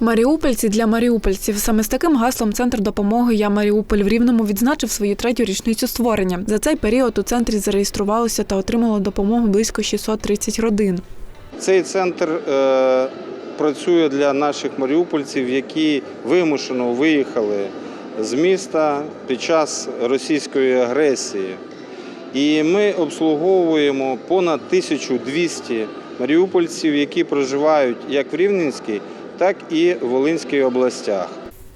Маріупольці для маріупольців. Саме з таким гаслом центр допомоги Я Маріуполь в Рівному відзначив свою третю річницю створення. За цей період у центрі зареєструвалося та отримало допомогу близько 630 родин. Цей центр е, працює для наших маріупольців, які вимушено виїхали з міста під час російської агресії. І ми обслуговуємо понад 1200 маріупольців, які проживають як в Рівненській, так і в Волинській областях.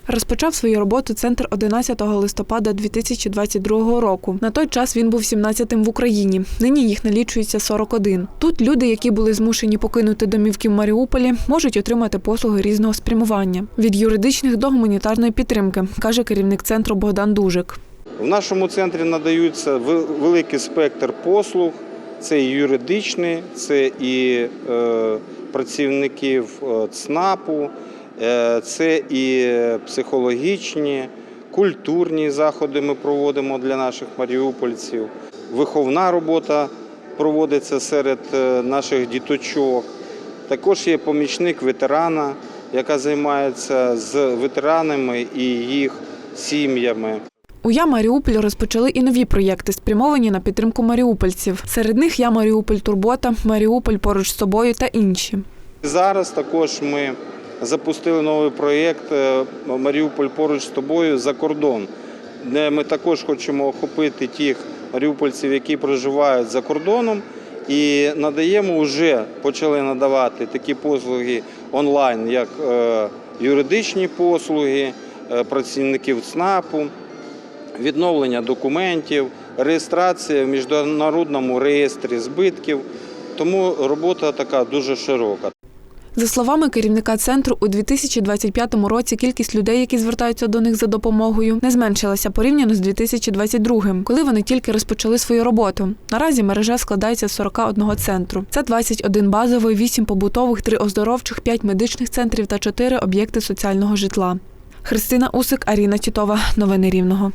Розпочав свою роботу центр 11 листопада 2022 року. На той час він був 17-тим в Україні. Нині їх налічується 41. Тут люди, які були змушені покинути домівки в Маріуполі, можуть отримати послуги різного спрямування від юридичних до гуманітарної підтримки, каже керівник центру Богдан Дужик. В нашому центрі надаються вел- великий спектр послуг. Це і юридичні, це і е, працівників е, ЦНАПу, е, це і психологічні, культурні заходи ми проводимо для наших маріупольців. Виховна робота проводиться серед е, наших діточок. Також є помічник ветерана, яка займається з ветеранами і їх сім'ями. У Я Маріуполь розпочали і нові проєкти, спрямовані на підтримку маріупольців. Серед них Я Маріуполь Турбота, Маріуполь поруч з собою та інші. Зараз також ми запустили новий проєкт е, Маріуполь поруч з тобою за кордон, де ми також хочемо охопити тих маріупольців, які проживають за кордоном, і надаємо вже почали надавати такі послуги онлайн, як е, юридичні послуги е, працівників ЦНАПу, відновлення документів, реєстрація в міжнародному реєстрі збитків. Тому робота така дуже широка. За словами керівника центру, у 2025 році кількість людей, які звертаються до них за допомогою, не зменшилася порівняно з 2022, коли вони тільки розпочали свою роботу. Наразі мережа складається з 41 центру. Це 21 базовий, 8 побутових, 3 оздоровчих, 5 медичних центрів та 4 об'єкти соціального житла. Христина Усик, Аріна Тітова. Новини Рівного.